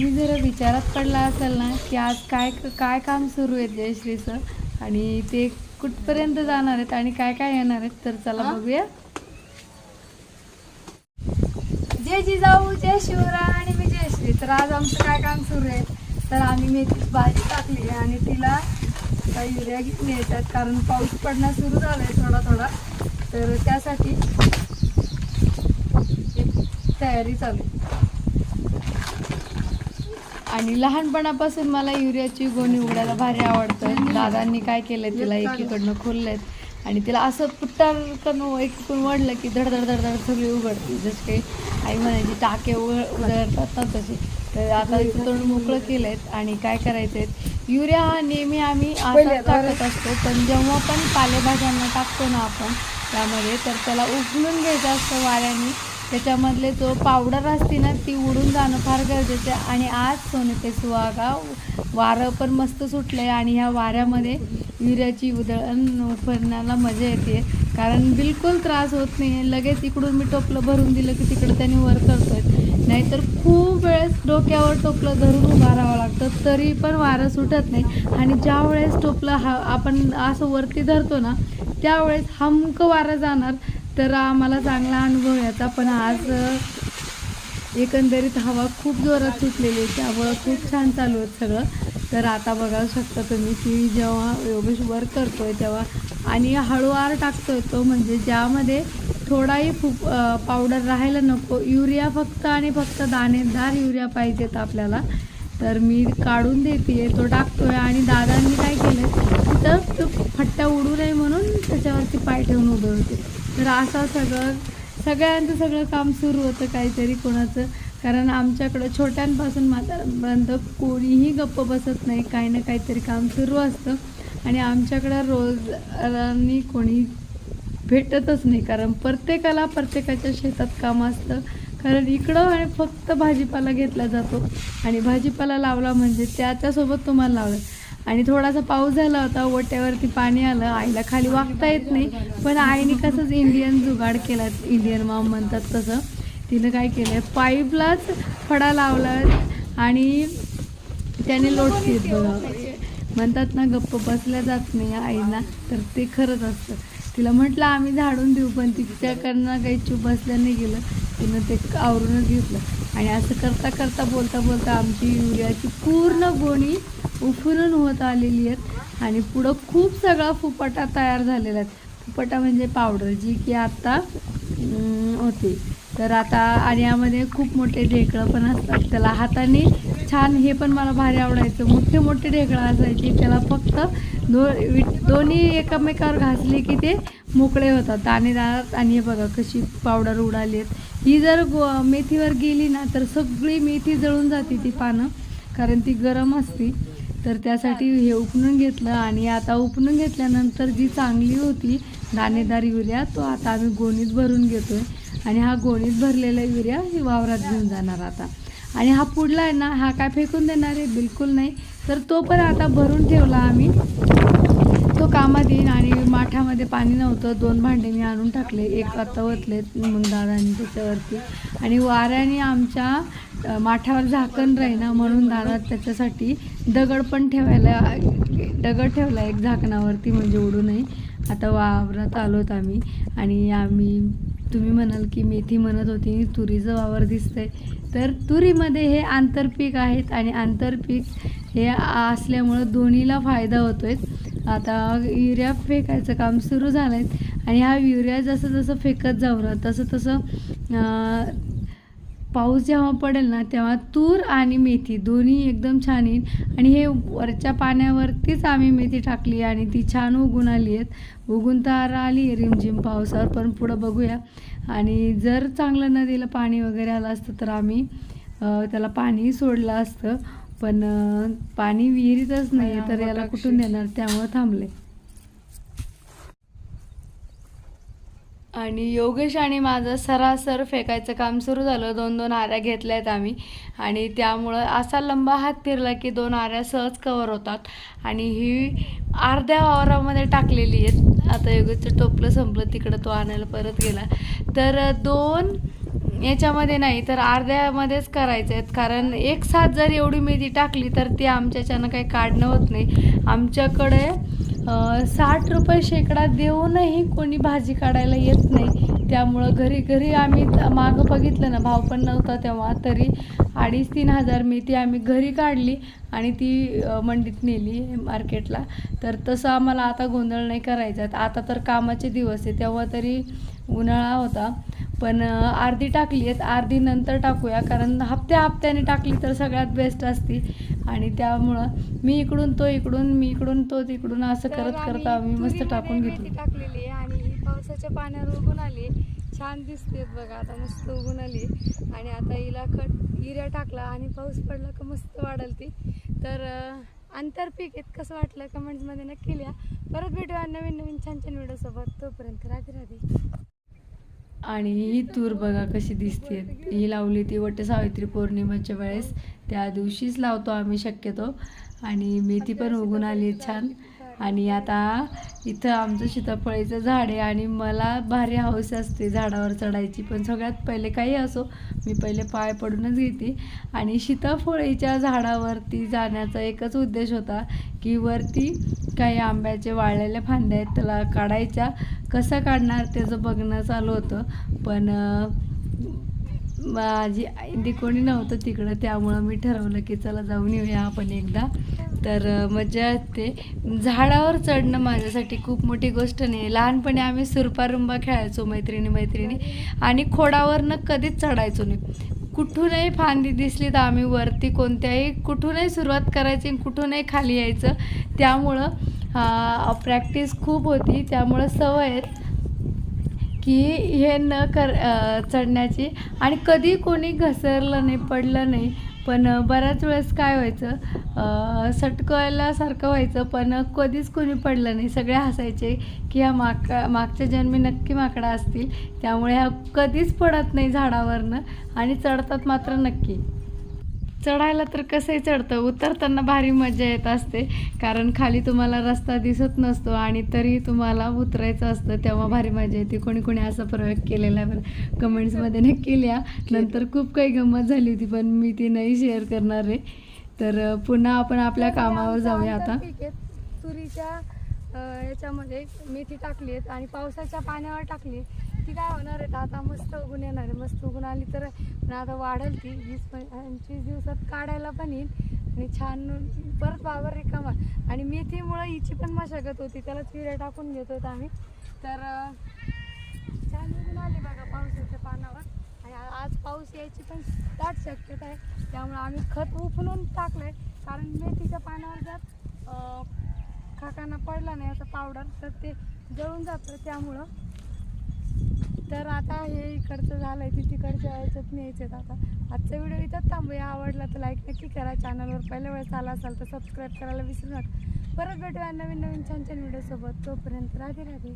तुम्ही जर विचारात पडला असाल ना की आज काय काय काम सुरू आहे जयश्रीचं आणि ते कुठपर्यंत जाणार आहेत आणि काय काय येणार आहेत तर चला? बघूया. जय जिजाऊ जय शिवराय आणि मी जयश्री तर आज आमचं काय काम सुरू आहे? तर आम्ही मेथीची भाजी टाकली आहे आणि तिला काही युरिया घेऊन येतात कारण पाऊस पडणं सुरू झालाय थोडा थोडा. तर त्यासाठी तयारी चालू आहे. आणि लहानपणापासून मला युरियाची गोणी उघडायला भारी आवडतं. दादांनी काय केलंय तिला एकीकडनं खोललेत. आणि तिला असं पुट्टाकडनं एकीकडून वडलं की धड धड धड धड सगळी उघडते. जसं काही आई म्हणायची टाके उघड उघडतात ना तसे. तर आता तोंड मोकळं केलंय आणि काय करायचंय? युरिया हा नेहमी आम्ही टाकत असतो पण जेव्हा पण पालेभाज्यांना टाकतो ना आपण त्यामध्ये तर त्याला उकळून घ्यायचं असतं वाऱ्याने. त्याच्यामधले जो पावडर असते ना ती उडून जाणं फार गरजेचं आहे. आणि आज सोने पे सुहागा वारं पण मस्त सुटलं आहे आणि ह्या वाऱ्यामध्ये युरियाची उधळण उफरण्याला मजा येते. कारण बिलकुल त्रास होत नाही आहे लगेच इकडून मी टोपलं भरून दिलं की तिकडे त्याने वर करतो आहे नाहीतर खूप वेळेस डोक्यावर टोपलं धरून उभा राहावं लागतं. तरी पण वारं सुटत नाही. आणि ज्या वेळेस टोपलं हा आपण असं वरती धरतो ना त्यावेळेस हमकं वारं जाणार. तर आम्हाला चांगला अनुभव याचा पण आज एकंदरीत हवा खूप जोरात सुटलेली आहे त्यामुळं खूप छान चालू आहे सगळं. तर आता बघा शकता तुम्ही की जेव्हा योगेश करतो आहे तेव्हा आणि हळूवार आहे तो म्हणजे ज्यामध्ये थोडाही खूप पावडर राहायला नको युरिया फक्त आणि फक्त दाणेदार युरिया पाहिजेत आपल्याला. तर मी काढून देते तो टाकतो आहे आणि दादांनी काय केलं तर तो उडू नये म्हणून त्याच्यावरती पाय ठेवून उभे होते तर असं सगळं सगळ्यांचं सगळं काम सुरू होतं काहीतरी कोणाचं. कारण आमच्याकडं छोट्यांपासून म्हाताऱ्यांपर्यंत कोणीही गप्प बसत नाही. काही ना काहीतरी काम सुरू असतं. आणि आमच्याकडं रोज कोणी भेटतच नाही. कारण प्रत्येकाला प्रत्येकाच्या शेतात काम असतं. कारण इकडं आणि फक्त भाजीपाला घेतला जातो. आणि भाजीपाला लावला म्हणजे त्याच्यासोबत तुम्हाला लावलं. आणि थोडासा पाऊस झाला होता ओट्यावरती पाणी आलं आईला खाली वागता येत नाही. पण आईने कसंच इंडियन जुगाड केला इंडियन मॉम म्हणतात तसं. तिनं काय केलं पाईपलाच फडा लावला आणि त्याने लोटतीत म्हणतात ना गप्प बसल्या जात नाही आईना तर ते खरंच असतं. तिला म्हटलं आम्ही झाडून देऊ पण तिच्याकडनं काही चूप बसल्या नाही गेलं. तिनं ते आवरूनच घेतलं. आणि असं करता करता बोलता बोलता आमची युरियाची पूर्ण गोणी उफरून होत आलेली आहेत. आणि पुढं खूप सगळा फुपाटा तयार झालेला आहे. फुपाटा म्हणजे पावडर जी की आत्ता होते. तर आता आणि यामध्ये खूप मोठे ढेकळं पण असतात. त्याला हाताने छान हे पण मला भारी आवडायचं. मोठे मोठे ढेकळं असायचे. त्याला फक्त दो दोन्ही एकमेकावर घासले की ते मोकळे होतात. दाणेदार आणि हे बघा कशी पावडर उडाली आहेत ही जर गो मेथीवर गेली ना तर सगळी मेथी जळून जाते ती पानं. कारण ती गरम असते. तर त्यासाठी हे उपणून घेतलं आणि आता उपणून घेतल्यानंतर जी चांगली होती दाणेदार युरिया तो आता आम्ही गोणीत भरून घेतो आहे आणि हा गोणीत भरलेला युरिया ही वावरात घेऊन जाणार आता. आणि हा पुढला आहे ना हा काय फेकून देणार आहे? बिलकुल नाही. तर तो पण आता भरून ठेवला आम्ही. तो कामात येईन आणि माठामध्ये पाणी नव्हतं. दोन भांडे मी आणून टाकले. एक आता ओतलेत मग दादांनी त्याच्यावरती. आणि वाऱ्याने आमच्या माठावर झाकण राहीना म्हणून दादा त्याच्यासाठी दगड पण ठेवायला दगड ठेवला एक झाकणावरती म्हणजे उडू नये आता वावरात आलोत आम्ही. आणि आम्ही तुम्ही म्हणाल की मेथी म्हणत होती तुरीचं वावर दिसतंय. तर तुरीमध्ये हे आंतरपीक आहेत आणि आंतरपीक हे असल्यामुळं दोन्हीला फायदा होतो आहे आता युरिया फेकायचं काम सुरू झालं आहे आणि हा युरिया जसं जसं फेकत जाऊ ना तसं तसं पाऊस जेव्हा पडेल ना तेव्हा तूर आणि मेथी दोन्ही एकदम छान येईल. आणि हे वरच्या पाण्यावरतीच आम्ही मेथी टाकली आणि ती छान उगून आली आहेत. उगून तर आली आहे रिमझिम पावसावर पण पुढं बघूया. आणि जर चांगलं नदीला पाणी वगैरे आलं असतं तर आम्ही त्याला पाणी सोडलं असतं. पण पाणी विहिरीतच नाही तर याला कुठून देणार त्यामुळं थांबले. आणि योगेश आणि माझं सरासर फेकायचं काम सुरू झालं. दोन दोन आऱ्या घेतल्या आहेत आम्ही. आणि त्यामुळं असा लंबा हात फिरला की दोन आऱ्या सहज कवर होतात. आणि ही अर्ध्या वावरामध्ये टाकलेली आहेत. आता योगेशचं टोपलं संपलं. तिकडं तो आणायला परत गेला. तर दोन याच्यामध्ये नाही तर अर्ध्यामध्येच करायचे आहेत. कारण एक साथ जर एवढी मेथी टाकली तर ती आमच्याच्यानं काही काढणं होत नाही. आमच्याकडे साठ रुपये शेकडा देऊनही कोणी भाजी काढायला येत नाही. त्यामुळं घरी घरी आम्ही मागं बघितलं ना भाव पण नव्हता तेव्हा तरी अडीच तीन हजार मेथी आम्ही घरी काढली आणि ती मंडीत नेली मार्केटला. तर तसं आम्हाला आता गोंधळ नाही करायचा. आहे. आता तर कामाचे दिवस आहे. तेव्हा तरी उन्हाळा होता. पण अर्धी टाकली आहेत. अर्धी नंतर टाकूया. कारण हप्त्या हप्त्याने टाकली तर सगळ्यात बेस्ट असती. आणि त्यामुळं मी इकडून तो इकडून मी इकडून तो तिकडून असं करत करत आम्ही मस्त टाकून घेतली. टाकलेली आहे आणि ही पावसाच्या पाण्यावर उगून आली. छान दिसते बघा आता मस्त उगून आली. आणि आता हिला खत हिऱ्या टाकला आणि पाऊस पडला का मस्त वाढल ती. तर आंतरपीक आहेत. कसं वाटलं कमेंट्समध्ये नक्की लिहा. परत भेटूया नवीन नवीन छान छान व्हिडिओसोबत तोपर्यंत राधे राधे आणि ही तूर बघा कशी दिसते. ही लावली ती वट सावित्री पौर्णिमेच्या वेळेस. त्या दिवशीच लावतो आम्ही शक्यतो. आणि मेथी पण उगून आली छान. आणि आता इथं आमचं सीताफळीचं झाड आहे आणि मला भारी हौस असते झाडावर चढायची पण सगळ्यात पहिले काही असो मी पहिले पाय पडूनच घेते. आणि सीताफळीच्या झाडावरती जाण्याचा एकच उद्देश होता की वरती काही आंब्याचे वाळलेल्या फांद्या आहेत त्याला काढायच्या. कसं काढणार त्याचं बघणं चालू होतं पण माझी आई कोणी नव्हतं तिकडं त्यामुळं मी ठरवलं की चला जाऊन येऊया आपण एकदा. तर मजा येते झाडावर चढणं माझ्यासाठी खूप मोठी गोष्ट नाही. लहानपणी आम्ही सुरपारुंबा खेळायचो मैत्रिणी मैत्रिणी. आणि खोडावरनं कधीच चढायचो नाही. कुठूनही फांदी दिसली तर आम्ही वरती कोणत्याही कुठूनही सुरुवात करायची आणि कुठूनही खाली यायचं. त्यामुळं प्रॅक्टिस खूप होती. त्यामुळं सवय आहेत की हे न कर चढण्याची. आणि कधी कोणी घसरलं नाही पडलं नाही. पण बऱ्याच वेळेस काय व्हायचं अ, सटकायलासारखं व्हायचं पण कधीच कोणी पडलं नाही. सगळे हसायचे की ह्या माका मागच्या जन्मी नक्की माकडा असतील. त्यामुळे ह्या कधीच पडत नाही झाडावरनं आणि चढतात मात्र नक्की. चढायला तर कसंही चढतं उतरताना भारी मजा येत असते. कारण खाली तुम्हाला रस्ता दिसत नसतो आणि तरी तुम्हाला उतरायचं असतं तेव्हा भारी मजा येते. कोणी कोणी असा प्रयोग केलेला आहे बरं. कमेंट्समध्ये नक्की लिहा. नंतर खूप काही गंमत झाली होती पण मी ती नाही शेअर करणार आहे. तर पुन्हा आपण आपल्या कामावर जाऊया आता. तुरीच्या याच्यामध्ये मेथी टाकली आहेत आणि पावसाच्या पाण्यावर टाकली ती काय होणार आहे आता मस्त उगून येणार आहे. मस्त उगून आली तर पण आता वाढेल ती. वीस पंचवीस दिवसात काढायला पण येईल. आणि छान परत वावर रिकामा. आणि मेथीमुळं हिची पण मशागत होती. त्याला चिऱ्या टाकून घेत आम्ही. तर छान उगून आली बघा पावसाच्या पानावर. आणि आज पाऊस यायची पण दाट शक्यता आहे. त्यामुळे आम्ही खत उफलून टाकलंय. कारण मेथीच्या पानावर जर काकांना पडला नाही असं पावडर तर ते जळून जातं. त्यामुळं तर आता हे इकडचं झालं आहे ती तिकडच्या याच्यात न्यायचं आता. आजचा व्हिडिओ इथंच थांबूया. आवडला तर लाईक नक्की करा. चॅनलवर पहिल्या वेळेस आला असाल तर सबस्क्राईब करायला विसरू नका. परत भेटूया नवीन नवीन छान छान व्हिडिओसोबत तोपर्यंत राधे राधे.